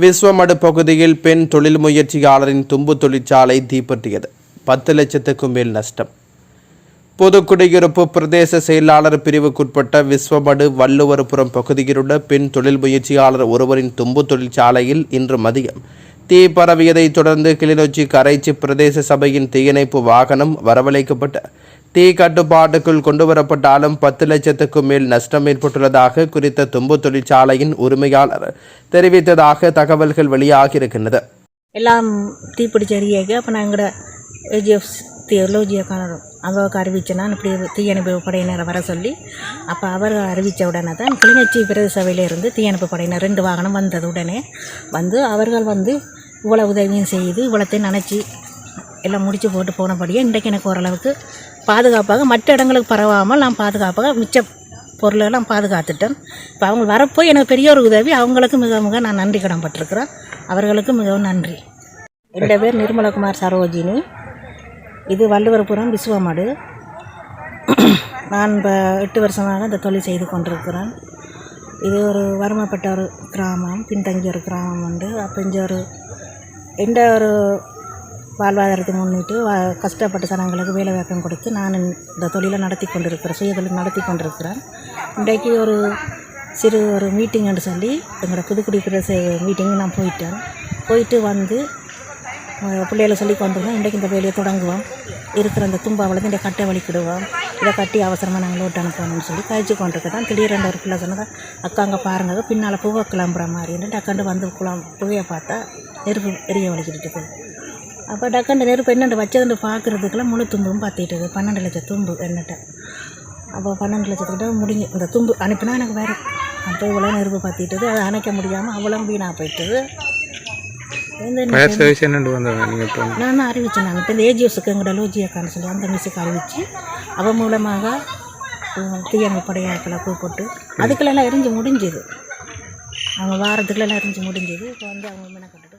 விஸ்வமடு பகுதியில் பெண் தொழில் முயற்சியாளரின் தும்பு தொழிற்சாலை தீப்பற்றியது. பத்து லட்சத்துக்கும் மேல் நஷ்டம். பொதுக்குடியிருப்பு பிரதேச செயலாளர் பிரிவுக்குட்பட்ட விஸ்வமடு வள்ளுவர்புரம் பகுதியிலுள்ள பெண் தொழில் முயற்சியாளர் ஒருவரின் தும்பு தொழிற்சாலையில் இன்று மதியம் தீ பரவியதைத் தொடர்ந்து கிளிநொச்சி கரைச்சி பிரதேச சபையின் தீயணைப்பு வாகனம் வரவழைக்கப்பட்ட தீ கட்டுப்பாட்டுக்குள் கொண்டுவரப்பட்டாலும் பத்து லட்சத்துக்கும் மேல் நஷ்டம் ஏற்பட்டுள்ளதாக குறித்த தும்பு தொழிற்சாலையின் உரிமையாளர் தெரிவித்ததாக தகவல்கள் வெளியாகியிருக்கின்றது. எல்லாம் தீப்பிடிச்ச எரியாக அப்போ நாங்கள் ஏஜிஎஃப் தியோலோஜியை அவருக்கு அறிவிச்சனா. இப்படி தீயணைப்பு படையினரை வர சொல்லி அப்போ அவர் அறிவித்த உடனே தான் கிளிநொச்சி பிரதேச சபையிலிருந்து தீயணைப்பு படையினர் ரெண்டு வாகனம் வந்தது உடனே வந்து அவர்கள் வந்து இவ்வளோ உதவியும் செய்து இவ்வளோத்தையும் நினச்சி எல்லாம் முடித்து போட்டு போனபடியே இன்றைக்கு எனக்கு ஓரளவுக்கு பாதுகாப்பாக மற்ற இடங்களுக்கு பரவாமல் நான் பாதுகாப்பாக மிச்ச பொருளெல்லாம் பாதுகாத்துட்டேன். இப்போ அவங்க வரப்போ எனக்கு பெரிய ஒரு உதவி. அவங்களுக்கு மிக மிக நான் நன்றி கடன் பட்டிருக்கிறேன் அவர்களுக்கு மிகவும் நன்றி. என்னோட பேர் நிர்மலகுமார் சரோஜினி. இது வள்ளுவர்புரம் விசுவமடு. நான் இப்போ எட்டு வருஷமாக இந்த தொழில் செய்து கொண்டிருக்கிறேன். இது ஒரு வறுமைப்பட்ட ஒரு கிராமம் பின்தங்கிய ஒரு கிராமம் உண்டு. அப்போ இங்கே ஒரு எந்த ஒரு வாழ்வாதாரத்தை முன்னிட்டு வ- கஷ்டப்பட்ட ஜனங்களுக்கு வேலை வாய்ப்பும் கொடுத்து நான் இந்த தொழிலை நடத்தி கொண்டிருக்கிறேன் சுய தொழில் நடத்தி கொண்டிருக்கிறேன். இன்றைக்கு ஒரு சிறு ஒரு மீட்டிங்னு சொல்லி எங்களோட புதுக்குடி பிரதேச மீட்டிங் நான் போயிட்டேன். போயிட்டு வந்து பிள்ளைகளை சொல்லி கொண்டிருந்தோம் இன்றைக்கு இந்த வேலையை தொடங்குவோம். இருக்கிற அந்த தும்பாவில் இந்த கட்டை வலிக்கிடுவோம். இதை கட்டி அவசரமாக நாங்கள் ஓட்டு அனுப்பணும்னு சொல்லி கழிச்சு கொண்டிருக்கேன் திடீரென்று ஒரு பிள்ளை சொன்னதான் அக்கா அங்கே பாருங்க பின்னால் புகை கிளம்புற மாதிரி. டக்காண்டு வந்து குளம் புகையை பார்த்தா நெருப்பு எரிய வலிக்கிட்டு இருக்குது அப்போ டக்காண்டு நெருப்பு என்னென்று வச்சதுன்னு பார்க்குறதுக்குள்ள முழு தும்பும் பார்த்திட்டுது பன்னெண்டு லட்சம் தும்பு என்னட்ட அப்போ பன்னெண்டு லட்சத்துக்கிட்ட முடிஞ்சு இந்த தும்பு அனுப்பினா எனக்கு வேறு. அப்போ இவ்வளோ நெருப்பு பார்த்திட்டுது அதை அணைக்க முடியாமல் அவ்வளோ வீணாக போயிட்டுது நான் அறிவித்தேன் நாங்கள் இப்போ இந்த ஏஜிஎஸ்க்கு எங்களோட லோஜியாக்கான்னு சொல்லி அந்த மிஸ்ஸுக்கு அறிவித்து அவன் மூலமாக தீயணைப்பு படையாட்களை கூப்பிட்டு அதுக்குள்ளெல்லாம் எரிஞ்சு முடிஞ்சுது. அவங்க வாரத்துக்குள்ளெல்லாம் எரிஞ்சு முடிஞ்சுது. இப்போ வந்து அவங்க மெனக்கட்டு